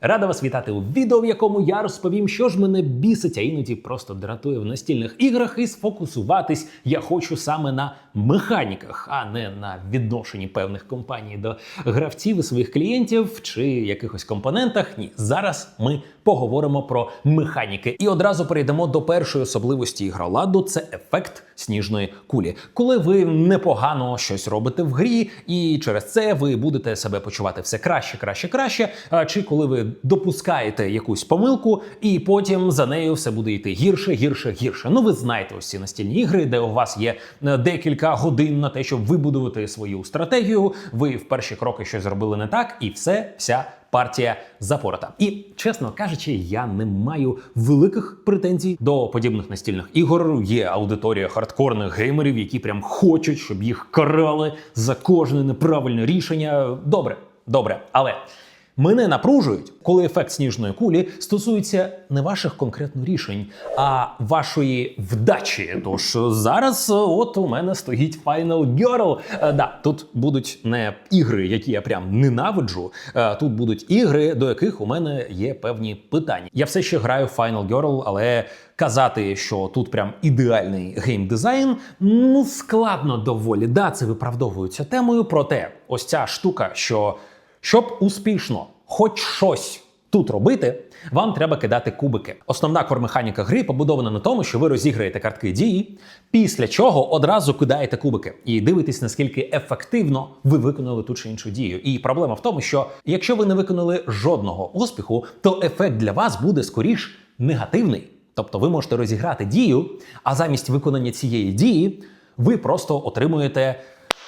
Рада вас вітати у відео, в якому я розповім, що ж мене бісить, а іноді просто дратує в настільних іграх, і сфокусуватись я хочу саме на механіках, а не на відношенні певних компаній до гравців і своїх клієнтів чи якихось компонентах. Ні, зараз ми поговоримо про механіки і одразу перейдемо до першої особливості ігроладу це ефект сніжної кулі. Коли ви непогано щось робите в грі, і через це ви будете себе почувати все краще, краще, краще. А чи коли ви допускаєте якусь помилку, і потім за нею все буде йти гірше, гірше, гірше. Ну, ви знаєте ось ці настільні ігри, де у вас є е, декілька годин на те, щоб вибудувати свою стратегію. Ви в перші кроки щось зробили не так, і все, вся партія запорота. І чесно кажучи, я не маю великих претензій до подібних настільних ігор. Є аудиторія хардкорних геймерів, які прям хочуть, щоб їх карали за кожне неправильне рішення. Добре, добре, але. Мене напружують, коли ефект сніжної кулі стосується не ваших конкретно рішень, а вашої вдачі. Тож зараз, е, от у мене стоїть Final Girl. Е, да, тут будуть не ігри, які я прям ненавиджу. е, Тут будуть ігри, до яких у мене є певні питання. Я все ще граю Final Girl, але казати, що тут прям ідеальний геймдизайн, ну складно доволі. Да, це виправдовується темою. Проте, ось ця штука, що щоб успішно хоч щось тут робити, вам треба кидати кубики. Основна кормеханіка гри побудована на тому, що ви розіграєте картки дії, після чого одразу кидаєте кубики і дивитесь, наскільки ефективно ви виконали ту чи іншу дію. І проблема в тому, що якщо ви не виконали жодного успіху, то ефект для вас буде скоріш негативний. Тобто ви можете розіграти дію, а замість виконання цієї дії ви просто отримуєте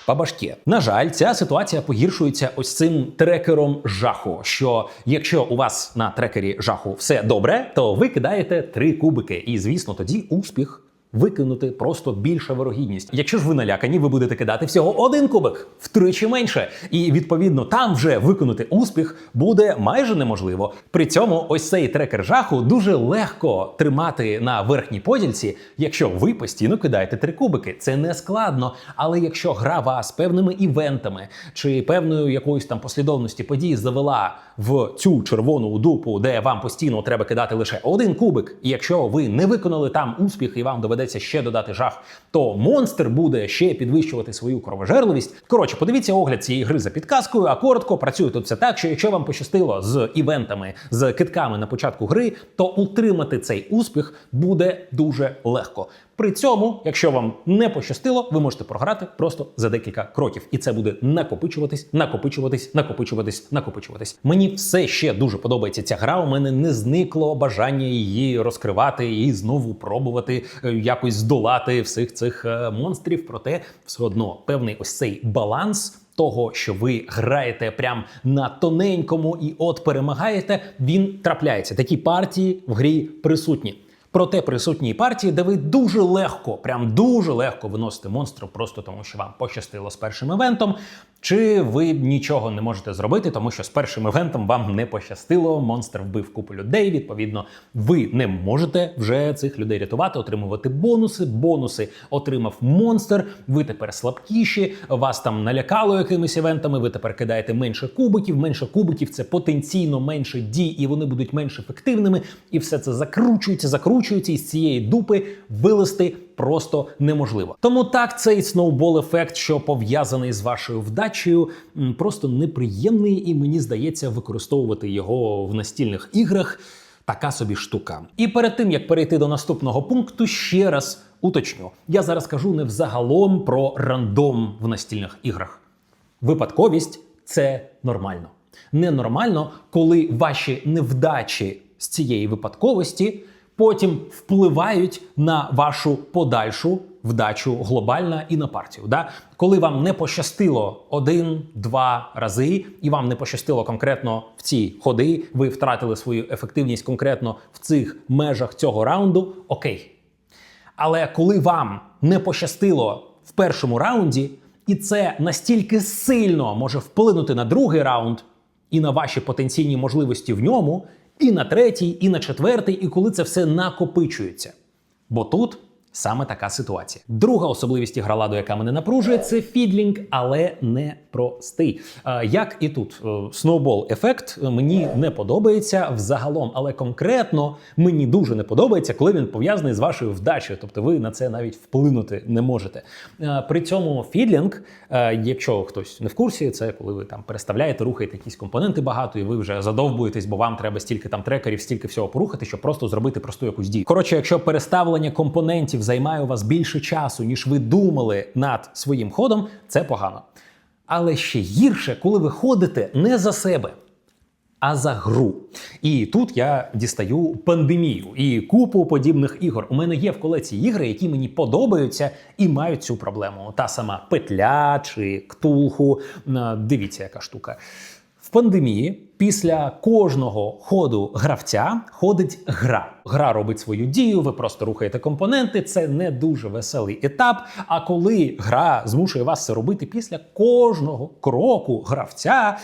по башке. На жаль, ця ситуація погіршується ось цим трекером жаху. Що якщо у вас на трекері жаху все добре, то ви кидаєте три кубики, і звісно, тоді успіх. Викинути просто більша вирогідність. Якщо ж ви налякані, ви будете кидати всього один кубик втричі менше, і відповідно там вже виконати успіх буде майже неможливо. При цьому ось цей трекер жаху дуже легко тримати на верхній подільці, якщо ви постійно кидаєте три кубики. Це не складно. Але якщо гра вас певними івентами чи певною якоюсь там послідовності подій завела в цю червону дупу, де вам постійно треба кидати лише один кубик, і якщо ви не виконали там успіх і вам доведеться ще додати жах, то монстр буде ще підвищувати свою кровожерливість. Коротше, подивіться огляд цієї гри за підказкою, а коротко працює тут все так, що якщо вам пощастило з івентами, з китками на початку гри, то утримати цей успіх буде дуже легко. При цьому, якщо вам не пощастило, ви можете програти просто за декілька кроків, і це буде накопичуватись, накопичуватись, накопичуватись, накопичуватись. Мені все ще дуже подобається ця гра. У мене не зникло бажання її розкривати і знову пробувати е, якось здолати всіх цих е, монстрів. Проте все одно певний ось цей баланс. Того, що ви граєте прям на тоненькому і от перемагаєте, він трапляється. Такі партії в грі присутні. Проте присутні партії, де ви дуже легко, прям дуже легко виносите монстра, просто тому що вам пощастило з першим івентом, чи ви нічого не можете зробити, тому що з першим івентом вам не пощастило, монстр вбив купу людей. Відповідно, ви не можете вже цих людей рятувати, отримувати бонуси. Бонуси отримав монстр. Ви тепер слабкіші, вас там налякало якимись івентами. Ви тепер кидаєте менше кубиків. Менше кубиків це потенційно менше дій, і вони будуть менш ефективними. І все це закручується, закручується, і з цієї дупи вилезти просто неможливо. Тому так цей сноубол ефект, що пов'язаний з вашою вдачею, просто неприємний, і мені здається, використовувати його в настільних іграх. Така собі штука. І перед тим як перейти до наступного пункту, ще раз уточню: я зараз кажу не взагалом про рандом в настільних іграх. Випадковість це нормально. Ненормально, коли ваші невдачі з цієї випадковості потім впливають на вашу подальшу вдачу глобальна і на партію. Да? Коли вам не пощастило один-два рази, і вам не пощастило конкретно в ці ходи, ви втратили свою ефективність конкретно в цих межах цього раунду, окей. Але коли вам не пощастило в першому раунді, і це настільки сильно може вплинути на другий раунд і на ваші потенційні можливості в ньому, і на третій, і на четвертий, і коли це все накопичується. Бо тут Саме така ситуація. Друга особливість ігроладу, яка мене напружує, це фідлінг, але не простий. Е, Як і тут, сноубол ефект мені не подобається взагалом, але конкретно мені дуже не подобається, коли він пов'язаний з вашою вдачею. Тобто ви на це навіть вплинути не можете. Е, При цьому фідлінг, е, якщо хтось не в курсі, це коли ви там переставляєте, рухаєте якісь компоненти багато, і ви вже задовбуєтесь, бо вам треба стільки там трекерів, стільки всього порухати, щоб просто зробити просту якусь дію. Коротше, якщо переставлення компонентів займає у вас більше часу, ніж ви думали над своїм ходом, це погано. Але ще гірше, коли ви ходите не за себе. А за гру. І тут я дістаю пандемію і купу подібних ігор. У мене є в колекції ігри, які мені подобаються і мають цю проблему. Та сама петля чи ктулху. Е, Дивіться, яка штука. В пандемії після кожного ходу гравця ходить гра. Гра робить свою дію, ви просто рухаєте компоненти. Це не дуже веселий етап. А коли гра змушує вас це робити після кожного кроку гравця.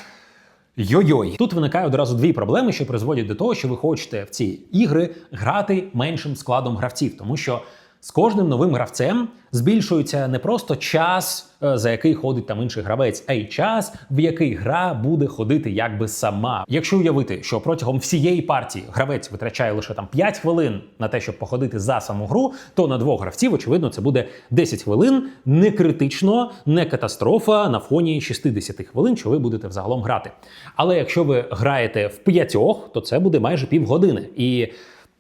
Йой-йой. Тут виникає одразу дві проблеми, що призводять до того, що ви хочете в ці ігри грати меншим складом гравців, тому що з кожним новим гравцем збільшується не просто час, е, за який ходить там інший гравець, а й час, в який гра буде ходити якби сама. Якщо уявити, що протягом всієї партії гравець витрачає лише там 5 хвилин на те, щоб походити за саму гру, то на двох гравців, очевидно, це буде 10 хвилин, не критично, не катастрофа на фоні 60 хвилин, що ви будете взагалом грати. Але якщо ви граєте в п'ятьох, то це буде майже півгодини. І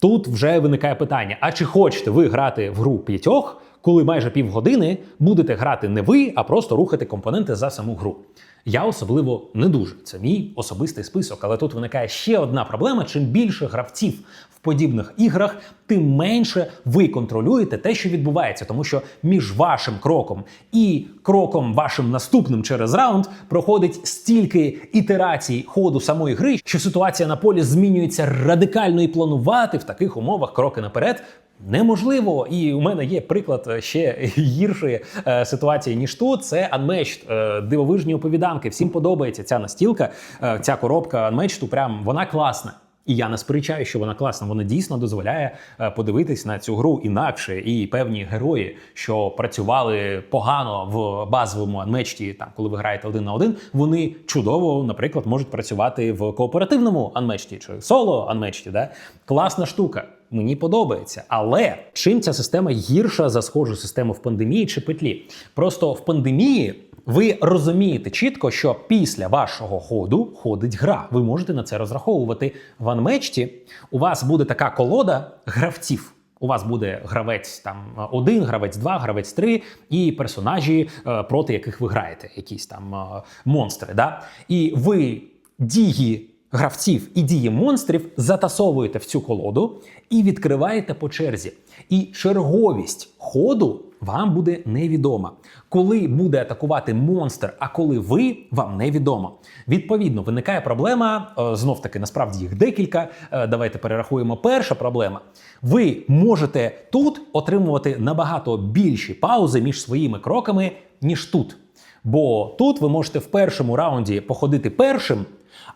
Тут вже виникає питання: а чи хочете ви грати в гру п'ятьох, коли майже півгодини будете грати не ви, а просто рухати компоненти за саму гру? Я особливо не дуже. Це мій особистий список. Але тут виникає ще одна проблема: чим більше гравців подібних іграх, тим менше ви контролюєте те, що відбувається, тому що між вашим кроком і кроком вашим наступним через раунд проходить стільки ітерацій ходу самої гри, що ситуація на полі змінюється радикально і планувати в таких умовах кроки наперед. Неможливо, і у мене є приклад ще гіршої е, ситуації ніж тут. Це Unmatched, е, дивовижні оповіданки. Всім подобається ця настілка, е, ця коробка Unmatched, прям вона класна. І я не сперечаю, що вона класна. Вона дійсно дозволяє е, подивитись на цю гру інакше. І певні герої, що працювали погано в базовому анмечті, там коли ви граєте один на один, вони чудово, наприклад, можуть працювати в кооперативному анмечті чи соло анмечті. Да? Класна штука. Мені подобається, але чим ця система гірша за схожу систему в пандемії чи петлі? Просто в пандемії ви розумієте чітко, що після вашого ходу ходить гра. Ви можете на це розраховувати в анмечті. У вас буде така колода гравців. У вас буде гравець там один, гравець два, гравець три і персонажі, е, проти яких ви граєте, якісь там е, монстри. Да? І ви дії гравців і дії монстрів затасовуєте в цю колоду і відкриваєте по черзі. І черговість ходу вам буде невідома. Коли буде атакувати монстр, а коли ви, вам невідомо. Відповідно, виникає проблема. е, Знов таки, насправді їх декілька. Е, Давайте перерахуємо. Перша проблема. Ви можете тут отримувати набагато більші паузи між своїми кроками, ніж тут. Бо тут ви можете в першому раунді походити першим,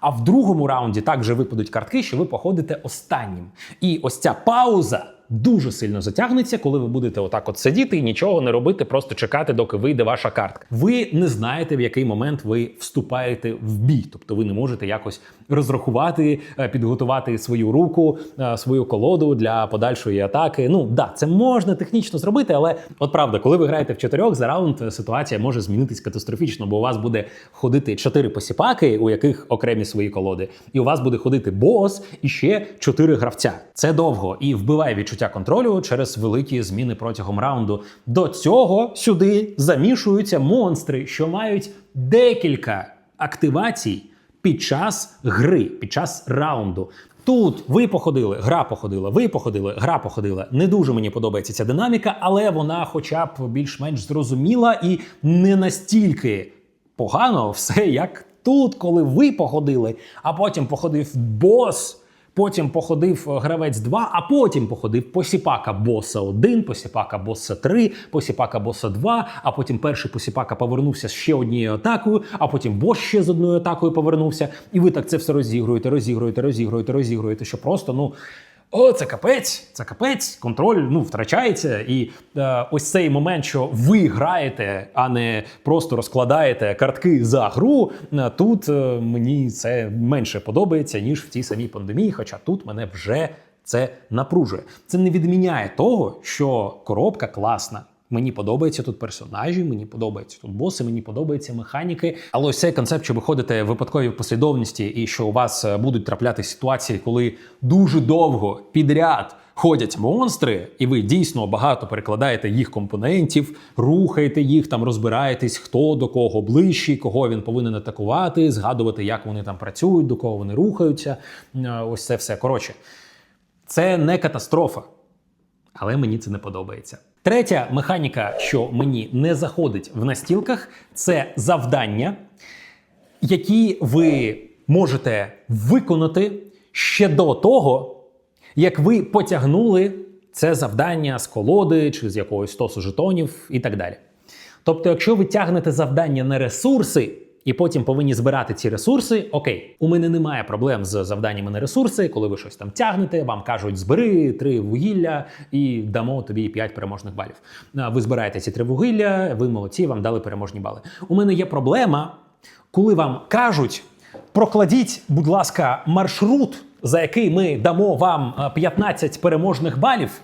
а в другому раунді так вже випадуть картки, що ви походите останнім. І ось ця пауза дуже сильно затягнеться, коли ви будете отак от сидіти і нічого не робити, просто чекати, доки вийде ваша картка. Ви не знаєте, в який момент ви вступаєте в бій, тобто ви не можете якось розрахувати, е, підготувати свою руку, е, свою колоду для подальшої атаки. Ну да, це можна технічно зробити, але от правда, коли ви граєте в чотирьох за раунд, е, ситуація може змінитись катастрофічно, бо у вас буде ходити чотири посіпаки, у яких окремі свої колоди, і у вас буде ходити бос і ще чотири гравця. Це довго і вбиває відчуття контролю через великі зміни протягом раунду. До цього сюди замішуються монстри, що мають декілька активацій під час гри, під час раунду. Тут ви походили, гра походила, ви походили, гра походила. Не дуже мені подобається ця динаміка, але вона, хоча б більш-менш зрозуміла і не настільки погано все, як тут, коли ви походили, а потім походив бос. Потім походив е, гравець 2, а потім походив посіпака боса 1, посіпака боса 3, посіпака боса 2, а потім перший посіпака повернувся з ще однією атакою, а потім бос ще з одною атакою повернувся. І ви так це все розігруєте, розігруєте, розігруєте, розігруєте, що просто ну. О, це капець, це капець, контроль ну, втрачається. І е, ось цей момент, що ви граєте, а не просто розкладаєте картки за гру. е, Тут е, мені це менше подобається, ніж в тій самій пандемії. Хоча тут мене вже це напружує. Це не відміняє того, що коробка класна. Мені подобаються тут персонажі, мені подобаються тут боси, мені подобаються механіки. Але ось цей концепт, що ви ходите в випадковій послідовності, і що у вас е, будуть трапляти ситуації, коли дуже довго підряд ходять монстри, і ви дійсно багато перекладаєте їх компонентів, рухаєте їх, там розбираєтесь, хто до кого ближчий, кого він повинен атакувати, згадувати, як вони там працюють, до кого вони рухаються. Е, Ось це все. Коротше, це не катастрофа але мені це не подобається. Третя механіка, що мені не заходить в настілках, це завдання, які ви можете виконати ще до того, як ви потягнули це завдання з колоди чи з якогось стосу жетонів і так далі. Тобто, якщо ви тягнете завдання на ресурси і потім повинні збирати ці ресурси, окей, у мене немає проблем з завданнями на ресурси, коли ви щось там тягнете, вам кажуть, збери три вугілля і дамо тобі 5 переможних балів. Ви збираєте ці три вугілля, ви молодці, вам дали переможні бали. У мене є проблема, коли вам кажуть, прокладіть, будь ласка, маршрут, за який ми дамо вам е, 15 переможних балів,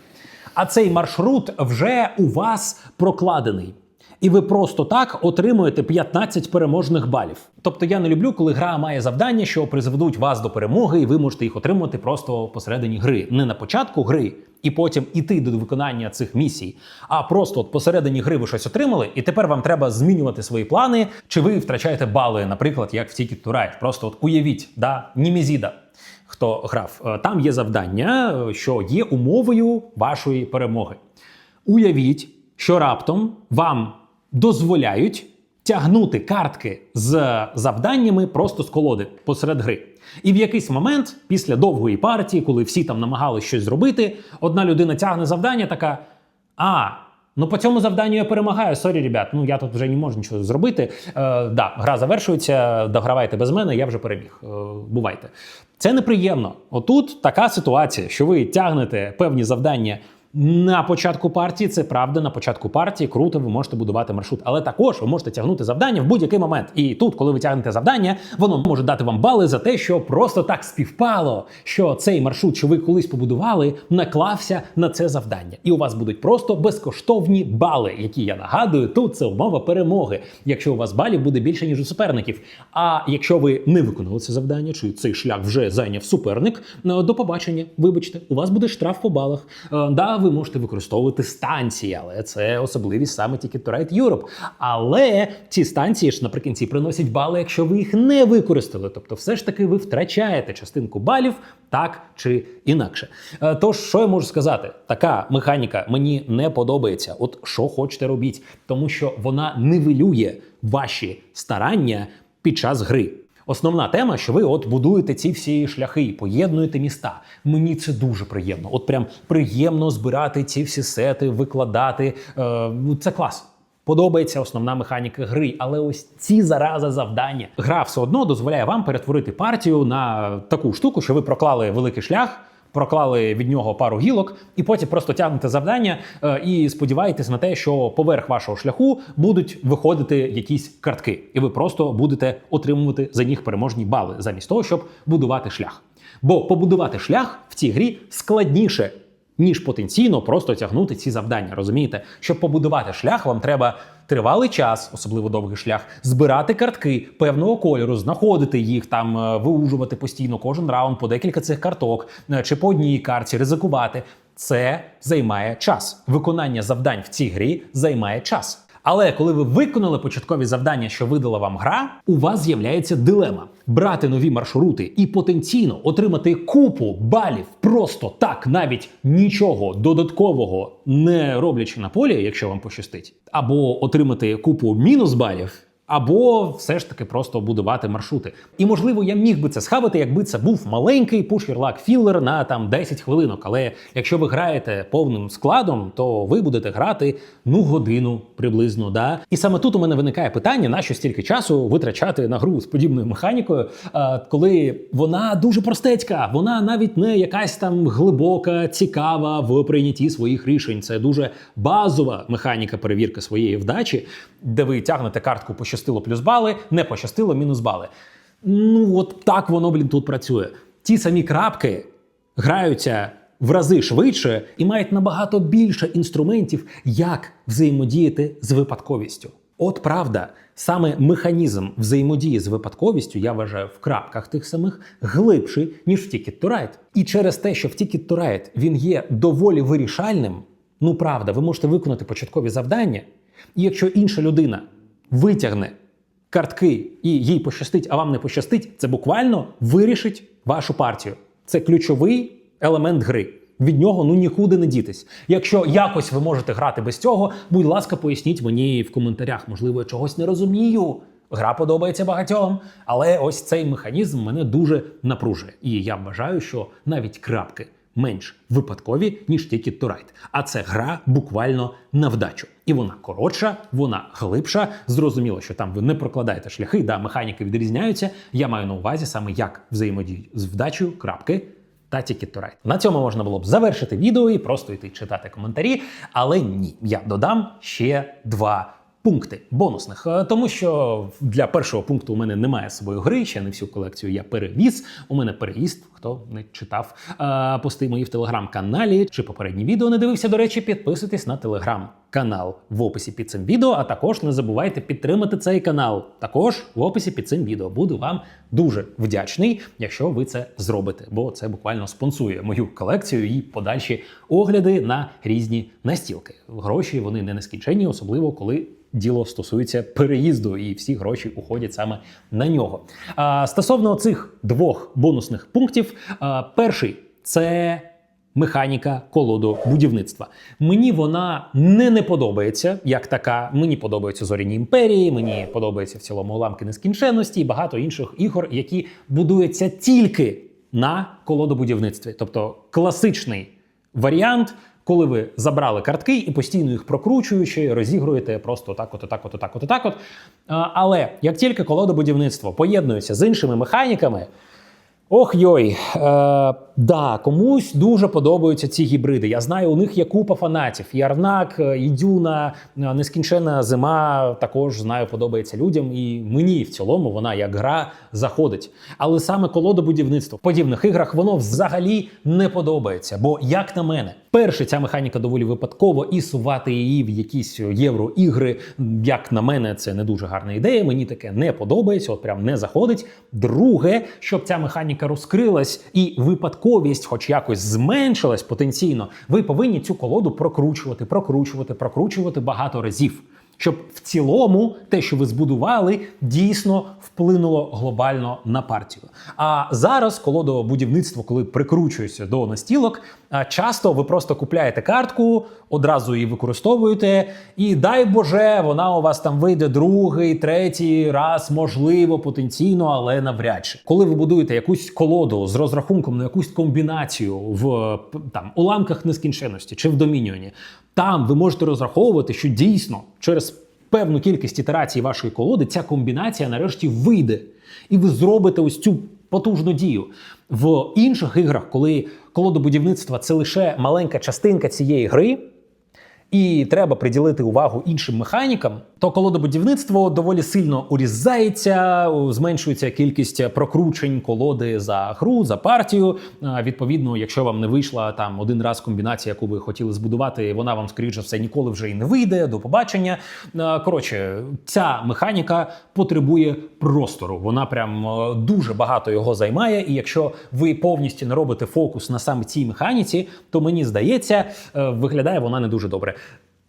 а цей маршрут вже у вас прокладений. І ви просто так отримуєте 15 переможних балів. Тобто я не люблю, коли гра має завдання, що призведуть вас до перемоги, і ви можете їх отримувати просто посередині гри, не на початку гри, і потім іти до виконання цих місій. А просто от посередині гри ви щось отримали, і тепер вам треба змінювати свої плани, чи ви втрачаєте бали, наприклад, як в Ticket to Ride. Просто от уявіть, да, Німізіда. Хто грав, Е, там є завдання, е, що є умовою вашої перемоги. Уявіть, що раптом вам дозволяють тягнути картки з завданнями просто з колоди посеред гри. І в якийсь момент, після довгої партії, коли всі там намагалися щось зробити, одна людина тягне завдання, така: а. Ну, по цьому завданню я перемагаю. Сорі, ребят, ну я тут вже не можу нічого зробити. Е, да, гра завершується, догравайте без мене, я вже переміг. Е, бувайте. Це неприємно. Отут така ситуація, що ви тягнете певні завдання на початку партії. Це правда, на початку партії круто, ви можете будувати маршрут. Але також ви можете тягнути завдання в будь-який момент. І тут, коли ви тягнете завдання, воно може дати вам бали за те, що просто так співпало, що цей маршрут, що ви колись побудували, наклався на це завдання. І у вас будуть просто безкоштовні бали, які я нагадую, тут це умова перемоги. Якщо у вас балів буде більше ніж у суперників. А якщо ви не виконали це завдання, чи цей шлях вже зайняв суперник, е, до побачення. Вибачте, у вас буде штраф по балах. Е, Да, ви можете використовувати станції, але це особливість саме Ticket to Ride Europe. Але ці станції ж наприкінці приносять бали, якщо ви їх не використали. Тобто, все ж таки ви втрачаєте частинку балів так чи інакше. Е, Тож, що я можу сказати? Така механіка мені не подобається. От що хочете робіть, тому що вона нивелює ваші старання під час гри. Основна тема, що ви от будуєте ці всі шляхи, поєднуєте міста. Мені це дуже приємно. От прям приємно збирати ці всі сети, викладати. Е, ну, це клас. Подобається основна механіка гри, але ось ці зараза завдання. Гра все одно дозволяє вам перетворити партію на таку штуку, що ви проклали великий шлях. Проклали від нього пару гілок, і потім просто тягнете завдання е, і сподіваєтесь на те, що поверх вашого шляху будуть виходити якісь картки, і ви просто будете отримувати за них переможні бали, замість того, щоб будувати шлях. Бо побудувати шлях в цій грі складніше, ніж потенційно просто тягнути ці завдання. Розумієте, щоб побудувати шлях, вам треба тривалий час, особливо довгий шлях, збирати картки певного кольору, знаходити їх там, е, виужувати постійно кожен раунд по декілька цих карток, е, чи по одній карті, ризикувати. Це займає час. Виконання завдань в цій грі займає час. Але коли ви виконали початкові завдання, що видала вам гра, у вас з'являється дилема: брати нові маршрути і потенційно отримати купу балів просто так, навіть нічого додаткового не роблячи на полі, якщо вам пощастить, або отримати купу мінус балів. Або все ж таки просто будувати маршрути. І можливо, я міг би це схавати, якби це був маленький пушерлак філер на там 10 хвилинок. Але якщо ви граєте повним складом, то ви будете грати ну годину приблизно. Да? І саме тут у мене виникає питання, на що стільки часу витрачати на гру з подібною механікою, е, коли вона дуже простецька, вона навіть не якась там глибока, цікава в прийнятті своїх рішень. Це дуже базова механіка перевірки своєї вдачі, де ви тягнете картку пощастило плюс бали, не пощастило мінус бали. Ну от так воно, блін, тут працює. Ті самі крапки граються в рази швидше і мають набагато більше інструментів, як взаємодіяти з випадковістю. От правда, саме механізм взаємодії з випадковістю я вважаю в крапках тих самих глибший, ніж в Ticket to Ride. І через те, що в Ticket to Ride він є доволі вирішальним, ну правда, ви можете виконати початкові завдання, і якщо інша людина витягне картки і їй пощастить, а вам не пощастить, це буквально вирішить вашу партію. Це ключовий елемент гри. Від нього ну нікуди не дітись. Якщо якось ви можете грати без цього, будь ласка, поясніть мені в коментарях. Можливо, я чогось не розумію. Гра подобається багатьом, але ось цей механізм мене дуже напружує. І я вважаю, що навіть крапки менш випадкові, ніж тільки Турайт. А це гра буквально на вдачу. І вона коротша, вона глибша. Зрозуміло, що там ви не прокладаєте шляхи, да, механіки відрізняються. Я маю на увазі саме як взаємодіють з вдачею крапки та Ticket to Ride. На цьому можна було б завершити відео і просто йти читати коментарі. Але ні, я додам ще два. Пункти бонусних, Е, тому що для першого пункту у мене немає собою гри, ще не всю колекцію я перевіз. У мене переїзд, хто не читав е, пости мої в телеграм-каналі чи попередні відео не дивився. До речі, підписуйтесь на телеграм-канал в описі під цим відео. А також не забувайте підтримати цей канал. Також в описі під цим відео буду вам дуже вдячний, якщо ви це зробите, бо це буквально спонсує мою колекцію і подальші огляди на різні настілки. Гроші вони не нескінченні, особливо коли. Діло стосується переїзду, і всі гроші уходять саме на нього. А, стосовно цих двох бонусних пунктів, а, перший це механіка колоду будівництва. Мені вона не не подобається як така. Мені подобаються зоряні імперії, мені подобається в цілому уламки нескінченності і багато інших ігор, які будуються тільки на колодобудівництві, тобто класичний варіант. Коли ви забрали картки і постійно їх прокручуючи, розігруєте просто так, от, так, от, так, от, так, от. Але як тільки колодобудівництво поєднується з іншими механіками, ох йой, е, да, комусь дуже подобаються ці гібриди. Я знаю, у них є купа фанатів. І Арнак, і Дюна, е, нескінченна зима також знаю, подобається людям. І мені в цілому вона як гра заходить. Але саме колодобудівництво в подібних іграх воно взагалі не подобається. Бо, як на мене, перше, ця механіка доволі випадково, і сувати її в якісь євроігри, як на мене, це не дуже гарна ідея. Мені таке не подобається, от прям не заходить. Друге, щоб ця механіка розкрилась і випадковість, хоч якось зменшилась потенційно, ви повинні цю колоду прокручувати, прокручувати, прокручувати багато разів. Щоб в цілому те, що ви збудували, дійсно вплинуло глобально на партію. А зараз колодове будівництво, коли прикручується до настілок, часто ви просто купляєте картку, одразу її використовуєте, і дай Боже, вона у вас там вийде другий, третій раз, можливо, потенційно, але навряд чи. Коли ви будуєте якусь колоду з розрахунком на якусь комбінацію в там уламках нескінченності чи в домініоні, там ви можете розраховувати, що дійсно через певну кількість ітерацій вашої колоди ця комбінація нарешті вийде, і ви зробите ось цю потужну дію. В інших іграх, коли колодобудівництво це лише маленька частинка цієї гри. І треба приділити увагу іншим механікам, то колодобудівництво доволі сильно урізається, зменшується кількість прокручень колоди за гру, за партію. Відповідно, якщо вам не вийшла там один раз комбінація, яку ви хотіли збудувати, вона вам скоріше все ніколи вже і не вийде. До побачення. Коротше, ця механіка потребує простору. Вона прям дуже багато його займає. І якщо ви повністю не робите фокус на саме цій механіці, то мені здається, е, виглядає вона не дуже добре.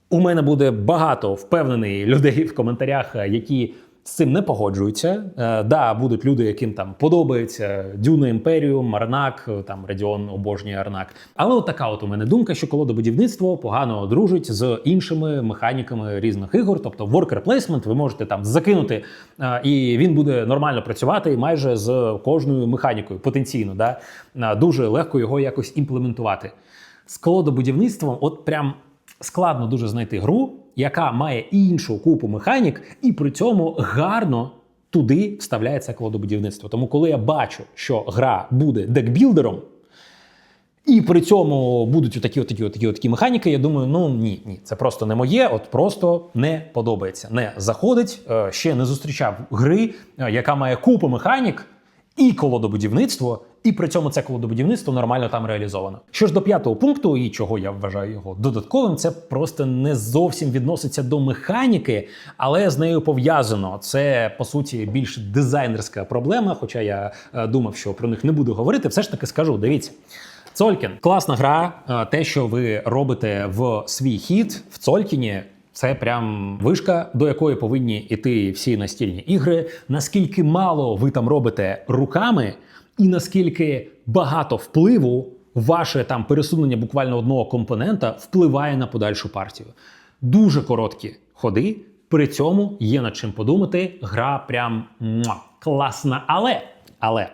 У мене буде багато впевнений людей в коментарях, е, які з цим не погоджуються. Е, да, будуть люди, яким там подобається Дюна Імперіум, Арнак, е, там Радіон обожнює Арнак. Але от така от у мене думка, що колодобудівництво погано дружить з іншими механіками різних ігор. Тобто worker placement ви можете там закинути, е, і він буде нормально працювати майже з кожною механікою потенційно. Да? Е, Дуже легко його якось імплементувати. З колодобудівництвом, от прям складно дуже знайти гру, яка має іншу купу механік, і при цьому гарно туди вставляється колодобудівництво. Тому, коли я бачу, що гра буде декбілдером, і при цьому будуть отакі, отакі, отакі, отакі механіки. Я думаю, ну ні, ні, це просто не моє, от просто не подобається. Не заходить. Е, Ще не зустрічав гри, е, яка має купу механік і колодобудівництво, і при цьому це колодобудівництво нормально там реалізовано. Що ж до п'ятого пункту, і чого я вважаю його додатковим, це просто не зовсім відноситься до механіки, але з нею пов'язано. Це по суті більш дизайнерська проблема. Хоча я е, думав, що про них не буду говорити, все ж таки скажу. Дивіться. Цолькін класна гра. Е, Те, що ви робите в свій хід в Цолькіні. Це прям вишка, до якої повинні йти всі настільні ігри. Наскільки мало ви там робите руками, і наскільки багато впливу ваше там пересунення буквально одного компонента впливає на подальшу партію. Дуже короткі ходи. При цьому є над чим подумати. Гра прям класна, але але.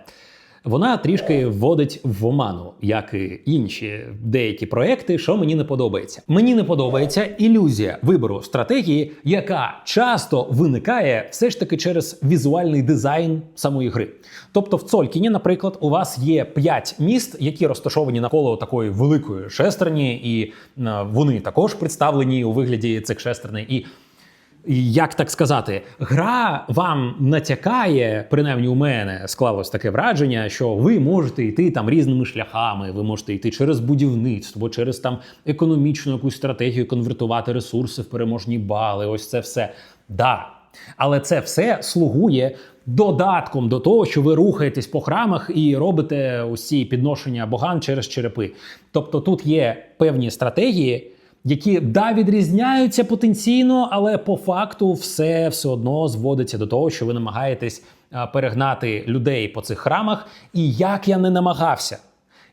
Вона трішки вводить в оману, як і інші деякі проекти, що мені не подобається. Мені не подобається ілюзія вибору стратегії, яка часто виникає все ж таки через візуальний дизайн самої гри. Тобто, в Цолькіні, наприклад, у вас є 5 міст, які розташовані навколо такої великої шестерні, і е, вони також представлені у вигляді цих шестерней. І Як так сказати, гра вам натякає, принаймні у мене склалось таке враження, що ви можете йти там різними шляхами. Ви можете йти через будівництво, через там економічну якусь стратегію, конвертувати ресурси в переможні бали. Ось це все. Да. Але це все слугує додатком до того, що ви рухаєтесь по храмах і робите усі підношення богам через черепи. Тобто тут є певні стратегії які да відрізняються потенційно, але по факту все все одно зводиться до того, що ви намагаєтесь перегнати людей по цих храмах. І як я не намагався,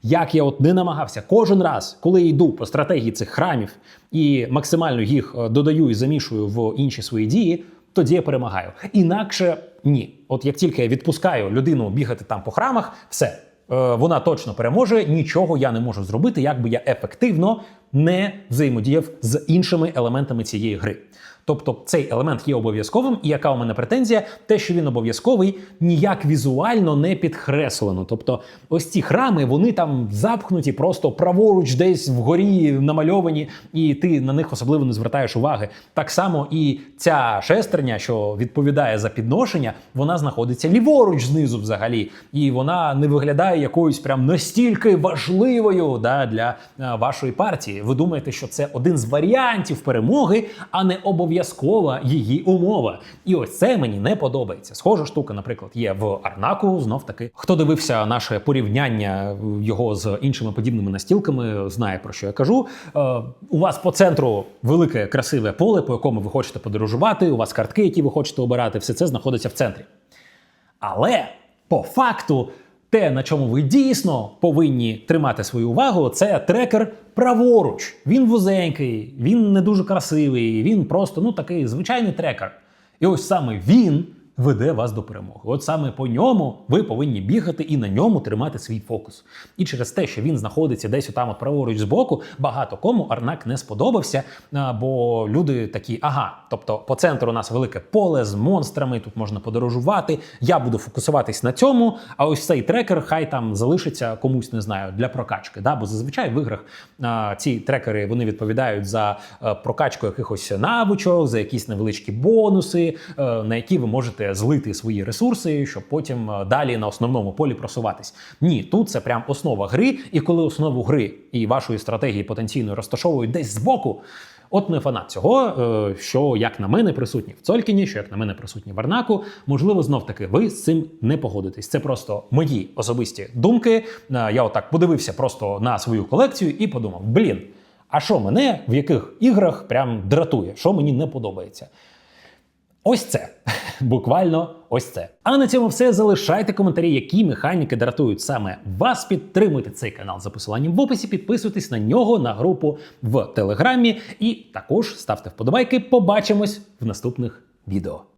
як я от не намагався кожен раз, коли йду по стратегії цих храмів і максимально їх е, додаю і замішую в інші свої дії, тоді я перемагаю. Інакше ні. От як тільки я відпускаю людину бігати там по храмах, все. Е, Вона точно переможе, нічого я не можу зробити, якби я ефективно не взаємодіяв з іншими елементами цієї гри. Тобто цей елемент є обов'язковим, і яка у мене претензія, те, що він обов'язковий, ніяк візуально не підкреслено. Тобто, ось ці храми, вони там запхнуті, просто праворуч, десь вгорі намальовані, і ти на них особливо не звертаєш уваги. Так само і ця шестерня, що відповідає за підношення, вона знаходиться ліворуч знизу взагалі, і вона не виглядає якоюсь прям настільки важливою да, для е, вашої партії. Ви думаєте, що це один з варіантів перемоги, а не обов'язкова її умова. І ось це мені не подобається. Схожа штука, наприклад, є в Арнаку. Знов таки, хто дивився наше порівняння його з іншими подібними настілками, знає про що я кажу. Е, у вас по центру велике красиве поле, по якому ви хочете подорожувати. У вас картки, які ви хочете обирати, все це знаходиться в центрі. Але по факту, те, на чому ви дійсно повинні тримати свою увагу, це трекер праворуч. Він вузенький, він не дуже красивий, він просто ну такий звичайний трекер. І ось саме він веде вас до перемоги. От саме по ньому ви повинні бігати і на ньому тримати свій фокус. І через те, що він знаходиться десь отам от праворуч збоку, багато кому Арнак не сподобався, бо люди такі, ага, тобто по центру у нас велике поле з монстрами, тут можна подорожувати. Я буду фокусуватись на цьому, а ось цей трекер хай там залишиться комусь, не знаю, для прокачки. Да? Бо зазвичай в іграх ці трекери вони відповідають за а, прокачку якихось навичок, за якісь невеличкі бонуси, а, на які ви можете злити свої ресурси, щоб потім далі на основному полі просуватись. Ні, тут це прям основа гри, і коли основу гри і вашої стратегії потенційно розташовують десь збоку. От не фанат цього, е, що як на мене присутні в Цолькіні, що як на мене присутні в Арнаку. Можливо, знов таки ви з цим не погодитесь. Це просто мої особисті думки. Е, Я отак подивився просто на свою колекцію і подумав: блін, а що мене в яких іграх прям дратує, що мені не подобається. Ось це. Буквально ось це. А на цьому все. Залишайте коментарі, які механіки дратують саме вас. Підтримуйте цей канал за посиланням в описі, підписуйтесь на нього, на групу в Телеграмі і також ставте вподобайки. Побачимось в наступних відео.